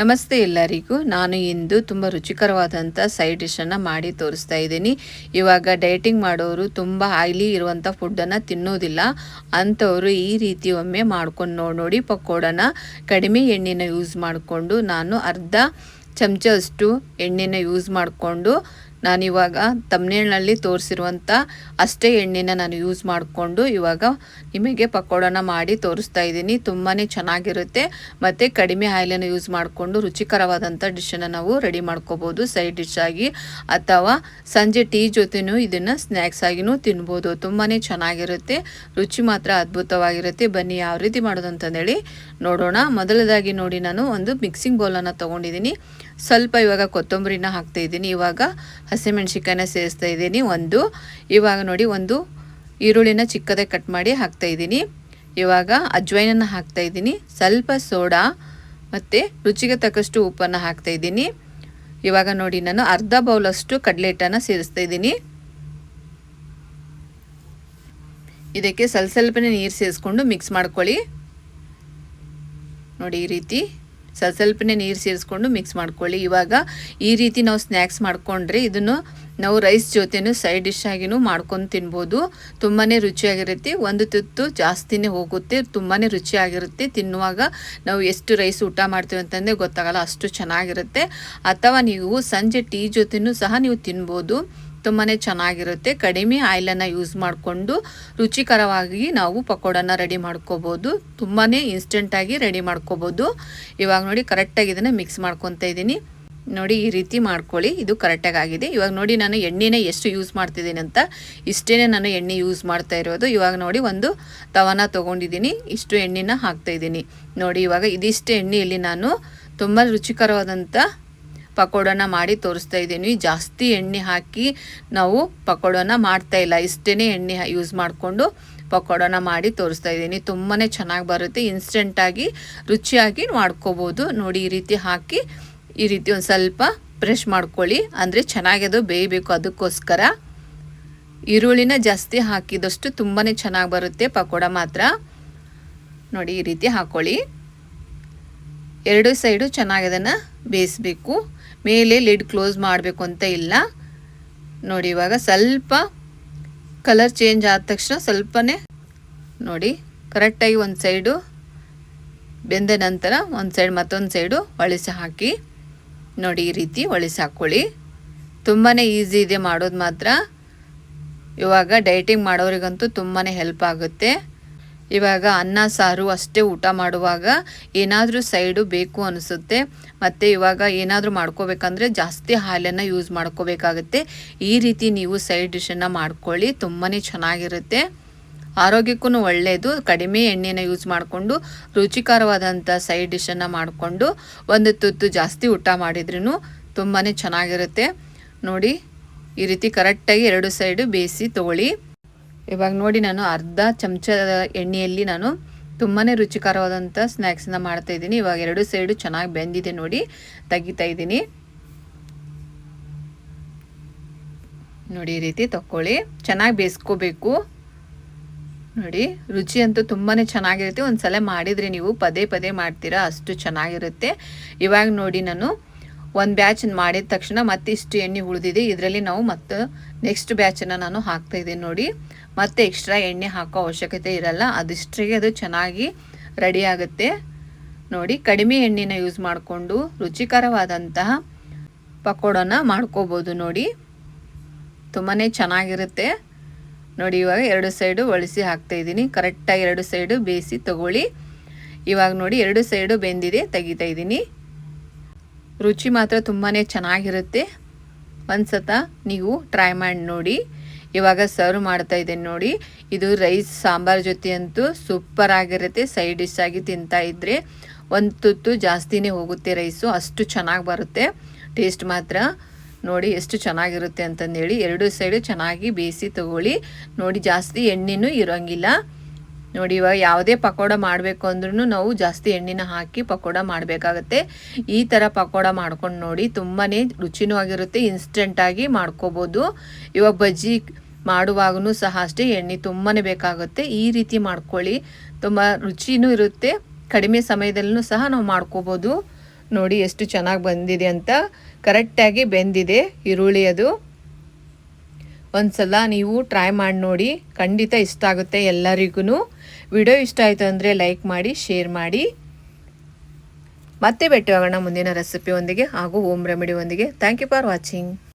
ನಮಸ್ತೆ ಎಲ್ಲರಿಗೂ. ನಾನು ಇಂದು ತುಂಬ ರುಚಿಕರವಾದಂಥ ಸೈಡ್ ಡಿಶನ್ನು ಮಾಡಿ ತೋರಿಸ್ತಾ ಇದ್ದೀನಿ. ಇವಾಗ ಡಯಟಿಂಗ್ ಮಾಡೋರು ತುಂಬ ಆಯ್ಲಿ ಇರುವಂಥ ಫುಡ್ಡನ್ನು ತಿನ್ನೋದಿಲ್ಲ. ಅಂಥವರು ಈ ರೀತಿ ಒಮ್ಮೆ ಮಾಡ್ಕೊಂಡು ನೋಡಿ ನೋಡಿ ಪಕೋಡನ ಕಡಿಮೆ ಎಣ್ಣೆನ ಯೂಸ್ ಮಾಡಿಕೊಂಡು ನಾನು ಅರ್ಧ ಚಮಚ ಅಷ್ಟು ಎಣ್ಣೆನ ಯೂಸ್ ಮಾಡಿಕೊಂಡು ನಾನಿವಾಗ ತಮ್ನೇಳ್ನಲ್ಲಿ ತೋರಿಸಿರುವಂಥ ಅಷ್ಟೇ ಎಣ್ಣೆನ ನಾನು ಯೂಸ್ ಮಾಡಿಕೊಂಡು ಇವಾಗ ನಿಮಗೆ ಪಕೋಡನ ಮಾಡಿ ತೋರಿಸ್ತಾ ಇದ್ದೀನಿ. ತುಂಬಾ ಚೆನ್ನಾಗಿರುತ್ತೆ. ಮತ್ತು ಕಡಿಮೆ ಆಯಿಲನ್ನು ಯೂಸ್ ಮಾಡಿಕೊಂಡು ರುಚಿಕರವಾದಂಥ ಡಿಶನ್ನು ನಾವು ರೆಡಿ ಮಾಡ್ಕೋಬೋದು. ಸೈಡ್ ಡಿಶ್ ಆಗಿ ಅಥವಾ ಸಂಜೆ ಟೀ ಜೊತೆನೂ ಇದನ್ನು ಸ್ನ್ಯಾಕ್ಸ್ ಆಗಿನೂ ತಿನ್ಬೋದು. ತುಂಬಾ ಚೆನ್ನಾಗಿರುತ್ತೆ. ರುಚಿ ಮಾತ್ರ ಅದ್ಭುತವಾಗಿರುತ್ತೆ. ಬನ್ನಿ ಯಾವ ರೀತಿ ಮಾಡೋದು ಅಂತಂದೇಳಿ ನೋಡೋಣ. ಮೊದಲದಾಗಿ ನೋಡಿ ನಾನು ಒಂದು ಮಿಕ್ಸಿಂಗ್ ಬೌಲನ್ನು ತೊಗೊಂಡಿದ್ದೀನಿ. ಸ್ವಲ್ಪ ಇವಾಗ ಕೊತ್ತಂಬರಿನ ಹಾಕ್ತಾ ಇದ್ದೀನಿ. ಇವಾಗ ಹಸಿಮೆಣಸಿಕಾಯಿನ ಸೇರಿಸ್ತಾ ಇದ್ದೀನಿ. ಒಂದು, ಇವಾಗ ನೋಡಿ ಒಂದು ಈರುಳ್ಳಿನ ಚಿಕ್ಕದಾಗಿ ಕಟ್ ಮಾಡಿ ಹಾಕ್ತಾ ಇದ್ದೀನಿ. ಇವಾಗ ಅಜ್ವೈನನ್ನು ಹಾಕ್ತಾ ಇದ್ದೀನಿ. ಸ್ವಲ್ಪ ಸೋಡಾ ಮತ್ತು ರುಚಿಗೆ ತಕ್ಕಷ್ಟು ಉಪ್ಪನ್ನು ಹಾಕ್ತಾ ಇದ್ದೀನಿ. ಇವಾಗ ನೋಡಿ ನಾನು ಅರ್ಧ ಬೌಲಷ್ಟು ಕಡಲೆ ಹಿಟ್ಟನ್ನು ಸೇರಿಸ್ತಾ ಇದ್ದೀನಿ. ಇದಕ್ಕೆ ಸ್ವಲ್ಪ ಸ್ವಲ್ಪನೇ ನೀರು ಸೇರಿಸ್ಕೊಂಡು ಮಿಕ್ಸ್ ಮಾಡ್ಕೊಳ್ಳಿ. ನೋಡಿ ಈ ರೀತಿ ಸ್ವಲ್ಪ ಸ್ವಲ್ಪನೇ ನೀರು ಸೇರಿಸ್ಕೊಂಡು ಮಿಕ್ಸ್ ಮಾಡ್ಕೊಳ್ಳಿ. ಇವಾಗ ಈ ರೀತಿ ನಾವು ಸ್ನ್ಯಾಕ್ಸ್ ಮಾಡ್ಕೊಂಡ್ರೆ ಇದನ್ನು ನಾವು ರೈಸ್ ಜೊತೆನೂ ಸೈಡ್ ಡಿಶ್ ಆಗಿನೂ ಮಾಡ್ಕೊಂಡು ತಿನ್ಬೋದು. ತುಂಬಾ ರುಚಿಯಾಗಿರುತ್ತೆ. ಒಂದು ತುತ್ತು ಜಾಸ್ತಿನೇ ಹೋಗುತ್ತೆ. ತುಂಬಾ ರುಚಿಯಾಗಿರುತ್ತೆ. ತಿನ್ನುವಾಗ ನಾವು ಎಷ್ಟು ರೈಸ್ ಊಟ ಮಾಡ್ತೀವಿ ಅಂತಂದರೆ ಗೊತ್ತಾಗಲ್ಲ. ಅಷ್ಟು ಚೆನ್ನಾಗಿರುತ್ತೆ. ಅಥವಾ ನೀವು ಸಂಜೆ ಟೀ ಜೊತೆನೂ ಸಹ ನೀವು ತಿನ್ಬೋದು. ತುಂಬಾ ಚೆನ್ನಾಗಿರುತ್ತೆ. ಕಡಿಮೆ ಆಯಿಲನ್ನು ಯೂಸ್ ಮಾಡಿಕೊಂಡು ರುಚಿಕರವಾಗಿ ನಾವು ಪಕೋಡನ ರೆಡಿ ಮಾಡ್ಕೋಬೋದು. ತುಂಬಾ ಇನ್ಸ್ಟೆಂಟಾಗಿ ರೆಡಿ ಮಾಡ್ಕೋಬೋದು. ಇವಾಗ ನೋಡಿ ಕರೆಕ್ಟಾಗಿ ಇದನ್ನು ಮಿಕ್ಸ್ ಮಾಡ್ಕೊತಾ ಇದ್ದೀನಿ. ನೋಡಿ ಈ ರೀತಿ ಮಾಡ್ಕೊಳ್ಳಿ. ಇದು ಕರೆಕ್ಟಾಗಿ ಆಗಿದೆ. ಇವಾಗ ನೋಡಿ ನಾನು ಎಣ್ಣೆನ ಎಷ್ಟು ಯೂಸ್ ಮಾಡ್ತಿದ್ದೀನಿ ಅಂತ. ಇಷ್ಟೇ ನಾನು ಎಣ್ಣೆ ಯೂಸ್ ಮಾಡ್ತಾ ಇರೋದು. ಇವಾಗ ನೋಡಿ ಒಂದು ತವನ ತೊಗೊಂಡಿದ್ದೀನಿ. ಇಷ್ಟು ಎಣ್ಣೆನ ಹಾಕ್ತಾಯಿದ್ದೀನಿ ನೋಡಿ ಇವಾಗ ಇದಿಷ್ಟು ಎಣ್ಣೆಯಲ್ಲಿ ನಾನು ತುಂಬ ರುಚಿಕರವಾದಂಥ ಪಕೋಡನ ಮಾಡಿ ತೋರಿಸ್ತಾ ಇದ್ದೀನಿ. ಜಾಸ್ತಿ ಎಣ್ಣೆ ಹಾಕಿ ನಾವು ಪಕೋಡನ ಮಾಡ್ತಾ ಇಲ್ಲ. ಇಷ್ಟೇ ಎಣ್ಣೆ ಯೂಸ್ ಮಾಡಿಕೊಂಡು ಪಕೋಡನ ಮಾಡಿ ತೋರಿಸ್ತಾ ಇದ್ದೀನಿ. ತುಂಬಾ ಚೆನ್ನಾಗಿ ಬರುತ್ತೆ. ಇನ್ಸ್ಟೆಂಟಾಗಿ ರುಚಿಯಾಗಿ ಮಾಡ್ಕೋಬೋದು. ನೋಡಿ, ಈ ರೀತಿ ಹಾಕಿ ಈ ರೀತಿ ಒಂದು ಸ್ವಲ್ಪ ಪ್ರೆಶ್ ಮಾಡ್ಕೊಳ್ಳಿ. ಅಂದರೆ ಚೆನ್ನಾಗಿ ಅದು ಬೇಯಬೇಕು ಅದಕ್ಕೋಸ್ಕರ. ಈರುಳ್ಳಿನ ಜಾಸ್ತಿ ಹಾಕಿದಷ್ಟು ತುಂಬಾ ಚೆನ್ನಾಗಿ ಬರುತ್ತೆ. ಪಕೋಡ ಮಾತ್ರ. ನೋಡಿ, ಈ ರೀತಿ ಹಾಕ್ಕೊಳ್ಳಿ ಎರಡು ಸೈಡು ಚೆನ್ನಾಗಿ ಅದನ್ನು ಬೇಯಿಸಬೇಕು. ಮೇಲೆ ಲಿಡ್ ಕ್ಲೋಸ್ ಮಾಡಬೇಕು ಅಂತ ಇಲ್ಲ. ನೋಡಿ, ಇವಾಗ ಸ್ವಲ್ಪ ಕಲರ್ ಚೇಂಜ್ ಆದ ತಕ್ಷಣ ಸ್ವಲ್ಪನೇ ನೋಡಿ ಕರೆಕ್ಟಾಗಿ ಒಂದು ಸೈಡು ಬೆಂದ ನಂತರ ಒಂದು ಸೈಡ್ ಮತ್ತೊಂದು ಸೈಡು ಒಳಿಸಿ ಹಾಕಿ. ನೋಡಿ, ಈ ರೀತಿ ಒಳಿಸಿ ಹಾಕ್ಕೊಳ್ಳಿ ತುಂಬಾ ಈಸಿ ಇದೆ ಮಾಡೋದು ಮಾತ್ರ. ಇವಾಗ ಡೈಟಿಂಗ್ ಮಾಡೋರಿಗಂತೂ ತುಂಬಾ ಹೆಲ್ಪ್ ಆಗುತ್ತೆ. ಇವಾಗ ಅನ್ನ, ಸಾರು ಅಷ್ಟೇ ಊಟ ಮಾಡುವಾಗ ಏನಾದರೂ ಸೈಡು ಬೇಕು ಅನಿಸುತ್ತೆ. ಮತ್ತು ಇವಾಗ ಏನಾದರೂ ಮಾಡ್ಕೋಬೇಕಂದ್ರೆ ಜಾಸ್ತಿ ಹಾಲನ್ನು ಯೂಸ್ ಮಾಡ್ಕೋಬೇಕಾಗುತ್ತೆ. ಈ ರೀತಿ ನೀವು ಸೈಡ್ ಡಿಶನ್ನು ಮಾಡ್ಕೊಳ್ಳಿ ತುಂಬಾ ಚೆನ್ನಾಗಿರುತ್ತೆ. ಆರೋಗ್ಯಕ್ಕೂ ಒಳ್ಳೆಯದು ಕಡಿಮೆ ಎಣ್ಣೆನ ಯೂಸ್ ಮಾಡಿಕೊಂಡು ರುಚಿಕರವಾದಂಥ ಸೈಡ್ ಡಿಶನ್ನು ಮಾಡಿಕೊಂಡು, ಒಂದು ತುತ್ತು ಜಾಸ್ತಿ ಊಟ ಮಾಡಿದ್ರೂ ತುಂಬಾ ಚೆನ್ನಾಗಿರುತ್ತೆ. ನೋಡಿ, ಈ ರೀತಿ ಕರೆಕ್ಟಾಗಿ ಎರಡು ಸೈಡು ಬೇಯಿಸಿ ತೊಗೊಳ್ಳಿ. ಇವಾಗ ನೋಡಿ ನಾನು ಅರ್ಧ ಚಮಚದ ಎಣ್ಣೆಯಲ್ಲಿ ನಾನು ತುಂಬಾ ರುಚಿಕರವಾದಂಥ ಸ್ನ್ಯಾಕ್ಸನ್ನ ಮಾಡ್ತಾ ಇದ್ದೀನಿ. ಇವಾಗ ಎರಡು ಸೈಡು ಚೆನ್ನಾಗಿ ಬೆಂದಿದೆ ನೋಡಿ. ತೆಗಿತಾ ಇದ್ದೀನಿ. ನೋಡಿ ಈ ರೀತಿ ತಕ್ಕೊಳ್ಳಿ. ಚೆನ್ನಾಗಿ ಬೇಯಿಸ್ಕೋಬೇಕು. ನೋಡಿ, ರುಚಿ ಅಂತೂ ತುಂಬಾ ಚೆನ್ನಾಗಿರುತ್ತೆ. ಒಂದು ಸಲ ಮಾಡಿದರೆ ನೀವು ಪದೇ ಪದೇ ಮಾಡ್ತೀರಾ, ಅಷ್ಟು ಚೆನ್ನಾಗಿರುತ್ತೆ. ಇವಾಗ ನೋಡಿ ನಾನು ಒಂದು ಬ್ಯಾಚನ್ನು ಮಾಡಿದ ತಕ್ಷಣ ಮತ್ತೆ ಇಷ್ಟು ಎಣ್ಣೆ ಉಳಿದಿದೆ. ಇದರಲ್ಲಿ ನಾವು ಮತ್ತೆ ನೆಕ್ಸ್ಟ್ ಬ್ಯಾಚನ್ನು ನಾನು ಹಾಕ್ತಾಯಿದ್ದೀನಿ ನೋಡಿ. ಮತ್ತೆ ಎಕ್ಸ್ಟ್ರಾ ಎಣ್ಣೆ ಹಾಕೋ ಅವಶ್ಯಕತೆ ಇರಲ್ಲ. ಅದಿಷ್ಟಿಗೆ ಅದು ಚೆನ್ನಾಗಿ ರೆಡಿ ಆಗುತ್ತೆ. ನೋಡಿ, ಕಡಿಮೆ ಎಣ್ಣೆನ ಯೂಸ್ ಮಾಡಿಕೊಂಡು ರುಚಿಕರವಾದಂತಹ ಪಕೋಡನ ಮಾಡ್ಕೋಬೋದು ನೋಡಿ. ತುಂಬಾ ಚೆನ್ನಾಗಿರುತ್ತೆ. ನೋಡಿ, ಇವಾಗ ಎರಡು ಸೈಡು ಒಳಿಸಿ ಹಾಕ್ತಾಯಿದ್ದೀನಿ ಕರೆಕ್ಟಾಗಿ ಎರಡು ಸೈಡು ಬೇಯಿಸಿ ತಗೊಳ್ಳಿ. ಇವಾಗ ನೋಡಿ, ಎರಡು ಸೈಡು ಬೆಂದಿದೆ, ತೆಗಿತಾ ಇದ್ದೀನಿ. ರುಚಿ ಮಾತ್ರ ತುಂಬಾ ಚೆನ್ನಾಗಿರುತ್ತೆ. ಒಂದು ಸತ ನೀವು ಟ್ರೈ ಮಾಡಿ ನೋಡಿ. ಇವಾಗ ಸರ್ವ್ ಮಾಡ್ತಾ ಇದ್ದೀನಿ ನೋಡಿ. ಇದು ರೈಸ್ ಸಾಂಬಾರ್ ಜೊತೆ ಅಂತೂ ಸೂಪರ್ ಆಗಿರುತ್ತೆ. ಸೈಡ್ ಡಿಶ್ ಆಗಿ ತಿಂತಾ ಇದ್ರೆ ಒಂದು ತುತ್ತು ಜಾಸ್ತಿನೇ ಹೋಗುತ್ತೆ ರೈಸು ಅಷ್ಟು ಚೆನ್ನಾಗಿ ಬರುತ್ತೆ. ಟೇಸ್ಟ್ ಮಾತ್ರ ನೋಡಿ ಎಷ್ಟು ಚೆನ್ನಾಗಿರುತ್ತೆ ಅಂತಂದೇಳಿ. ಎರಡು ಸೈಡು ಚೆನ್ನಾಗಿ ಬೇಯಿಸಿ ತಗೊಳ್ಳಿ. ನೋಡಿ ಜಾಸ್ತಿ ಎಣ್ಣೆನೂ ಇರೋಂಗಿಲ್ಲ. ನೋಡಿ, ಇವಾಗ ಯಾವುದೇ ಪಕೋಡ ಮಾಡಬೇಕು ಅಂದ್ರೂ ನಾವು ಜಾಸ್ತಿ ಎಣ್ಣೆನ ಹಾಕಿ ಪಕೋಡ ಮಾಡಬೇಕಾಗತ್ತೆ. ಈ ಥರ ಪಕೋಡ ಮಾಡ್ಕೊಂಡು ನೋಡಿ ತುಂಬಾ ರುಚಿನೂ ಆಗಿರುತ್ತೆ ಇನ್ಸ್ಟೆಂಟಾಗಿ ಮಾಡ್ಕೋಬೋದು. ಇವಾಗ ಬಜ್ಜಿ ಮಾಡುವಾಗೂ ಸಹ ಅಷ್ಟೇ ಎಣ್ಣೆ ತುಂಬಾ ಬೇಕಾಗುತ್ತೆ. ಈ ರೀತಿ ಮಾಡ್ಕೊಳ್ಳಿ, ತುಂಬ ರುಚಿನೂ ಇರುತ್ತೆ, ಕಡಿಮೆ ಸಮಯದಲ್ಲೂ ಸಹ ನಾವು ಮಾಡ್ಕೋಬೋದು. ನೋಡಿ, ಎಷ್ಟು ಚೆನ್ನಾಗಿ ಬಂದಿದೆ ಅಂತ ಕರೆಕ್ಟಾಗಿ ಬೆಂದಿದೆ, ಈರುಳ್ಳಿ ಅದು. ಒಂದ್ಸಲ ನೀವು ಟ್ರೈ ಮಾಡಿ ನೋಡಿ, ಖಂಡಿತ ಇಷ್ಟ ಆಗುತ್ತೆ ಎಲ್ಲರಿಗೂ ವಿಡಿಯೋ ಇಷ್ಟ ಆಯಿತು ಅಂದರೆ ಲೈಕ್ ಮಾಡಿ ಶೇರ್ ಮಾಡಿ. ಮತ್ತೆ ಭೇಟಿಯಾಗೋಣ ಮುಂದಿನ ರೆಸಿಪಿ ಒಂದಿಗೆ ಹಾಗೂ ಹೋಮ್ ರೆಮಿಡಿ ಒಂದಿಗೆ. Thank you for watching